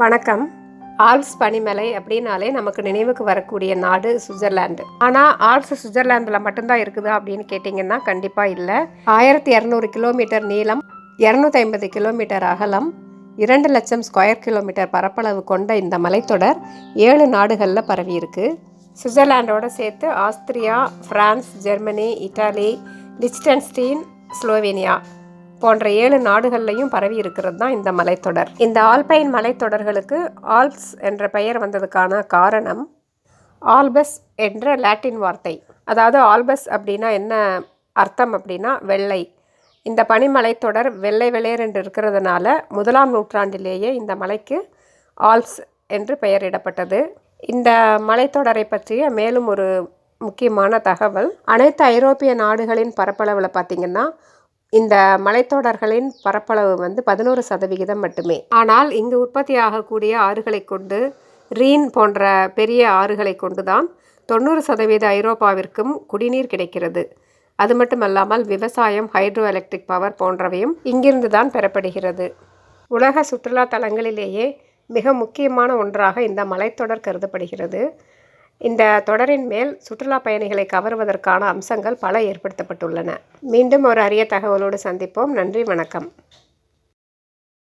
வணக்கம். ஆல்ப்ஸ் பனிமலை அப்படின்னாலே நமக்கு நினைவுக்கு வரக்கூடிய நாடு சுவிட்சர்லாந்து. ஆனால் ஆல்ப்ஸ் சுவிட்சர்லாந்தில் மட்டும்தான் இருக்குதா அப்படின்னு கேட்டிங்கன்னா கண்டிப்பாக இல்லை. ஆயிரத்தி இரநூறு கிலோமீட்டர் நீளம் இரநூத்தி ஐம்பது கிலோமீட்டர் அகலம் இரண்டு லட்சம் ஸ்கொயர் கிலோமீட்டர் பரப்பளவு கொண்ட இந்த மலைத்தொடர் ஏழு நாடுகளில் பரவி இருக்கு. சேர்த்து Austria France Germany Italy Liechtenstein Slovenia. போன்ற ஏழு நாடுகள்லையும் பரவி இருக்கிறது தான் இந்த மலைத்தொடர். இந்த ஆல்பைன் மலைத்தொடர்களுக்கு ஆல்ப்ஸ் என்ற பெயர் வந்ததுக்கான காரணம் ஆல்பஸ் என்ற லாட்டின் வார்த்தை. அதாவது ஆல்பஸ் அப்படின்னா என்ன அர்த்தம் அப்படின்னா வெள்ளை. இந்த பனிமலைத்தொடர் வெள்ளை வெள்ளையர் என்று இருக்கிறதுனால முதலாம் நூற்றாண்டிலேயே இந்த மலைக்கு ஆல்ப்ஸ் என்று பெயரிடப்பட்டது. இந்த மலைத்தொடரை பற்றிய மேலும் ஒரு முக்கியமான தகவல் அனைத்து ஐரோப்பிய நாடுகளின் பரப்பளவில் பார்த்திங்கன்னா இந்த மலைத்தொடர்களின் பரப்பளவு வந்து பதினோரு சதவிகிதம் மட்டுமே. ஆனால் இங்கு உற்பத்தி ஆகக்கூடிய ஆறுகளை கொண்டு ரீன் போன்ற பெரிய ஆறுகளை கொண்டு தான் தொண்ணூறு சதவீத ஐரோப்பாவிற்கும் குடிநீர் கிடைக்கிறது. அது மட்டுமல்லாமல் விவசாயம் ஹைட்ரோ எலக்ட்ரிக் பவர் போன்றவையும் இங்கிருந்து தான் பெறப்படுகிறது. உலக சுற்றுலா தலங்களிலேயே மிக முக்கியமான ஒன்றாக இந்த மலைத்தொடர் கருதப்படுகிறது. இந்த தொடரின் மேல் சுற்றுலா பயணிகளை கவர்வதற்கான அம்சங்கள் பல ஏற்படுத்தப்பட்டுள்ளன. மீண்டும் ஒரு அரிய தகவலோடு சந்திப்போம். நன்றி வணக்கம்.